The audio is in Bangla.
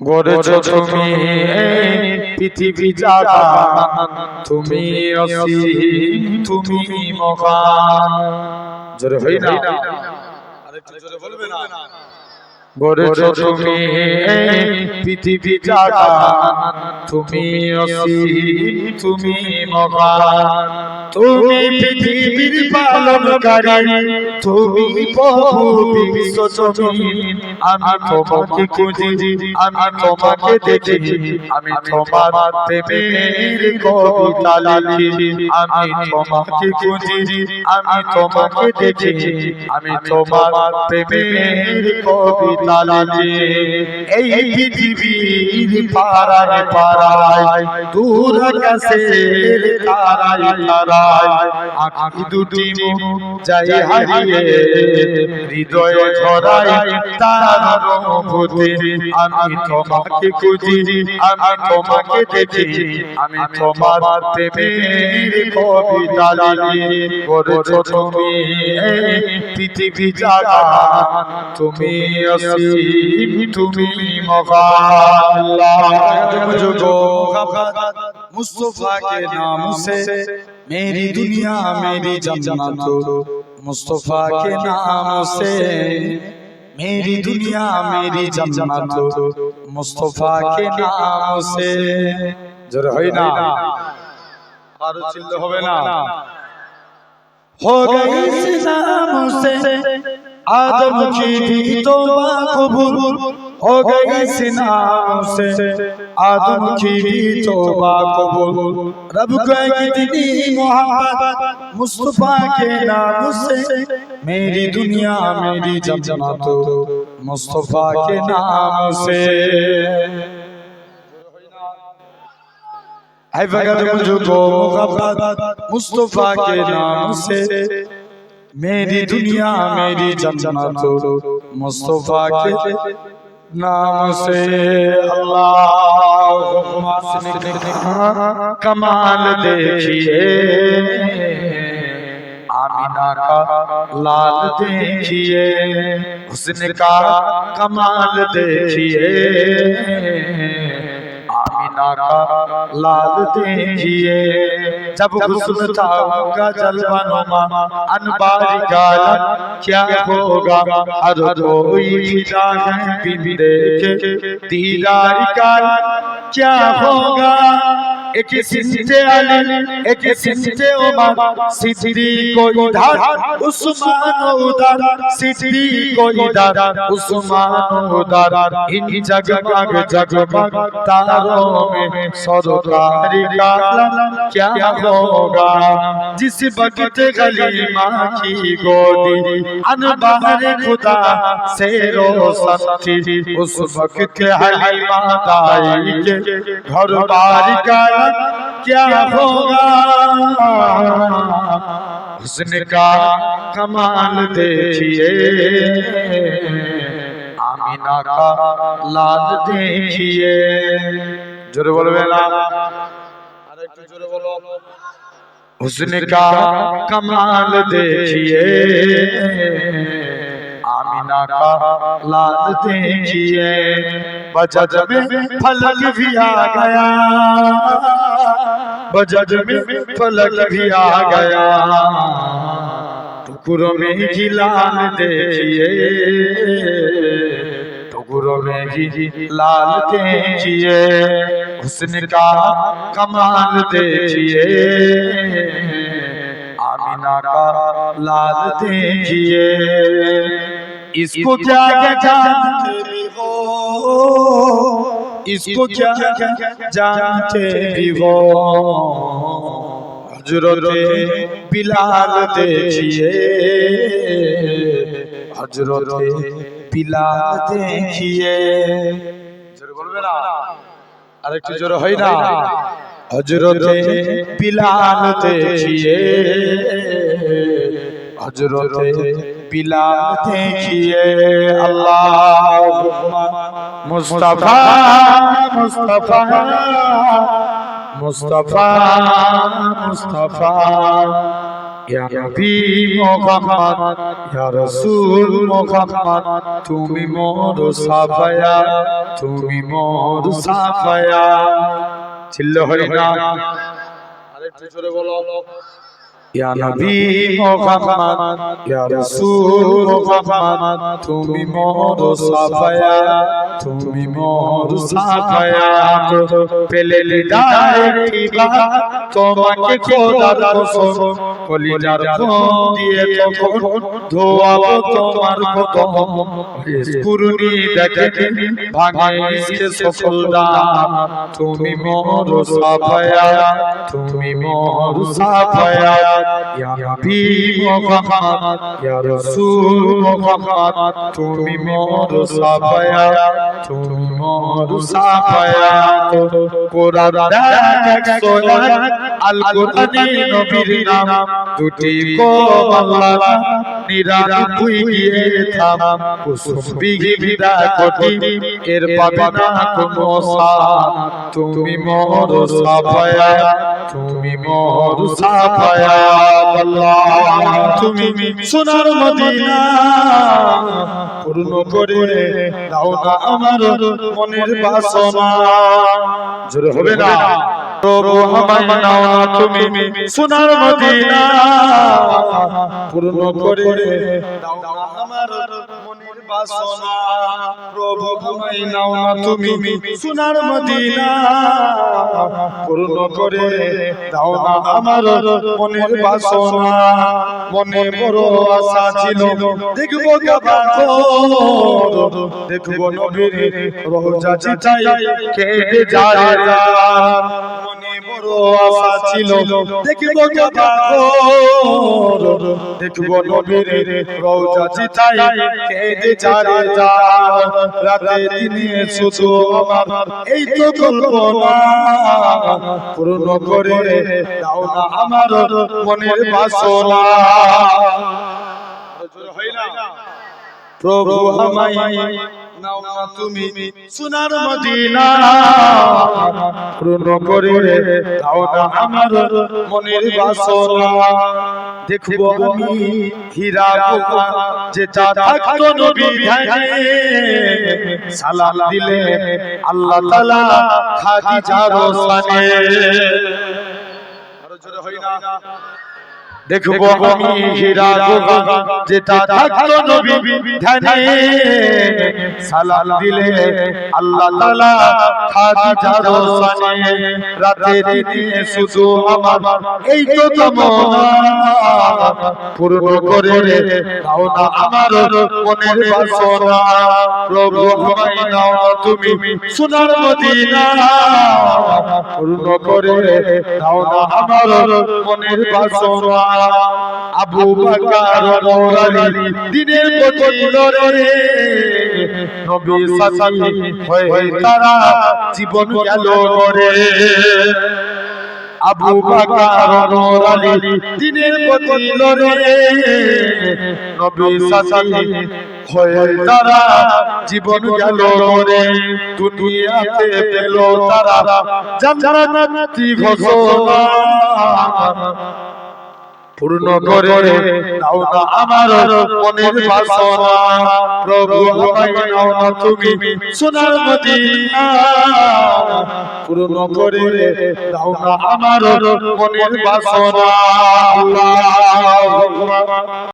গড়েছ তুমি পৃথিবী জাগা তুমি অসীম তুমি মহান। জোরে হই না আরেকটু জোরে বলবে না? গড়েছ তুমি পৃথিবী তুমি তুমি মহান। তুমি পৃথিবীর পালনকারী। তুমি প্রভু বিশ্বজনীন আমি তোমাকে খুঁজি আমি তোমাকে দেখি। আমি তোমার প্রেমের কবিতা লিখি। আমি তোমাকে খুঁজি। আমি তোমাকে দেখি। আমি তোমার প্রেমের কবিতা লিখি এই পৃথিবীর পাড়ায় পাড়ায়, দূর আকাশের তারায় তারায়। আঁখি দুটি তোমাকে খুঁজি, আমি তোমাকে দেখি, আমি তোমার প্রেমের কবিতা তুমি পৃথিবী জাগা তুমি نصیب تمہیں مقالا مجھ کو خفت مصطفیٰ کے نام سے میری دنیا میری جنت مصطفیٰ کے نام سے میری دنیا میری جنت مصطفیٰ کے نام سے جو ہوئی نا اور چل ہوئے نا ہو گئی اسلام आदम की भी तौबा कबूल हो गई इस नाम से आदम की भी तौबा कबूल रब को कितनी मोहब्बत मुस्तफा के नाम से मेरी दुनिया मेरी जन्नत मुस्तफा के नाम से है भगत मुझको मोहब्बत मुस्तफा के नाम से میری دنیا میری جنت مصطفیٰ کے نام سے اللہ کمال دیکھیے۔ آمینہ کا لال دیکھیے حسن کا کمال دیکھیے۔ لال دیجیے جب غسل تھا ہوگا جلوہ نما۔ انبار گالن کیا ہوگا؟ ہر روئی فدا ہے بندے کے۔ دیدار گالن کیا ہوگا؟ एक सिंते अली एक सिंते उमर सिद्दीक को इधर उस्मान उधर सिद्दीक को इधर उस्मान उधर इन जगमग जगमग तारों में सरकारी का क्या होगा जिस वक्त गलीमा की गोदी अनबार खुदा से रोशन थी उस वक्त हलीमा दाई के घर बार का کیا ہوگا؟ حسن کا کمال دیکھیے۔ آمینہ کا لاد دیکھیے۔ جرے بولو ارے حسن کا کمال دیکھیے۔ آمینہ کا لاد دیکھیے۔ بچہ جب پھلک بھی آ گیا۔ بجج میں فلک بھی آ گیا۔ ٹکروں میں جلان دے ٹکروں میں جی لال دیجیے جی حسن کا کمال دیجیے آمینہ کا لال دیجیے اس کو کیا کیا جانتے ہو۔ इसको क्या क्या जानते भी हो हजरते बिलाल देखिए हजरते बिलाल देखिए জোরে বলবে না আরেকটু জোরে হয় না হজরতে বিলাল দেখিয়ে হজরতে বিলাল দেখিয়ে আল্লাহ মুস্তাফা মুস্তাফা মুস্তাফা মুস্তাফা। ইয়া নবী মোহাম্মদ, ইয়া রাসূল মোহাম্মদ, তুমি মোর সাফায়া, তুমি মোর সাফায়া। ছিল হরি না। আরেকটু জোরে বলো। ইয়া নবী মুহাম্মদ ইয়া রাসূল মুহাম্মদ তুমি মোর সাফায়া তুমি মোর সাফায়া। পেলে লিদায় ঠিবা তোমাকে খোদার কসম কলিজার খুন দিয়ে তখন ধোয়াবো তোমার কদম পুরনি দেখে ভাঙে ইসকে সকল দাম তুমি মোর সাফায়া তুমি মোর সাফায়া। ইয়া নবী মুহাম্মদ, ইয়া রাসূল মুহাম্মদ, তুমি মোর সাফায়া, তুমি মোর সাফায়া। কোরআন দেখ সোয়া আল কোরআনে নবীর নাম, দুটি কো আল্লাহ নিরানব্বই গিয়ে থাম এর পাবে না কোনো সাথ তুমি মোর তুমি মোর সাফায়া। তুমি সোনার মদিনা পূর্ণ করে দাও না আমার মনের বাসনা। জোরে হবে না। প্রভু আমায় নাও না তুমি সোনার মদিনা। পূর্ণ করে দাও আমার মনের বাসনা। প্রভু আমায় নাও না তুমি সোনার মদিনা। পূর্ণ করে দাও না আমার মনের বাসনা। মনে বড় আশা ছিল। দেখব কাবাগর দেখব নবীর রোজা চিতাই কেটে যায়। মনে বড় আশা ছিল। দেখব কাবাগর দেখব নবীর রোজা চিতাই কেটে যায় রাতে দিনে শুধু আমার এই তো কল্পনা পূর্ণ করে দাও না আমার মনের বাসনা। প্রভু আমায় নাও না তুমি সোনার মদিনা। পূর্ণ করে দাও না আমার মনের বাসনা। দেখব আমি হীরা পোকা যেটা থাকতো নবী ধ্যানে। সালাম দিলে আল্লাহ তাআলা খাদিজার সানে আরও জোরে না। দেখব আমি হীরা যেটা থাকতো নবী ধ্যানে। সালাম দিলে আল্লাহ তাআলা খাদিজার সানে রাতে দিনে শুধু আমার এই তো তমনা পূর্ণ করে দাও না আমার মনের বাসনা। প্রভু আমায় নাও তুমি সোনার মদিনা। পূর্ণ করে দাও না আমার মনের বাসনা। আবু বকর নৌরানি দিনের প্রতি লড়ে নবী সাথী হয়ে তারা জীবন গেল করে আবু বকর নৌরানি দিনের প্রতি লড়ে নবী সাথী হয়ে তারা জীবন গেল করে দুনিয়াতে পেল তারা। জান্নাতি ঘোষণা পূর্ণ করে দাও না আমার মনের বাসনা। প্রভু আমায় নাও না তুমি সোনার মদিনা। পূর্ণ করে দাও না আমার মনের বাসনা। আল্লাহ।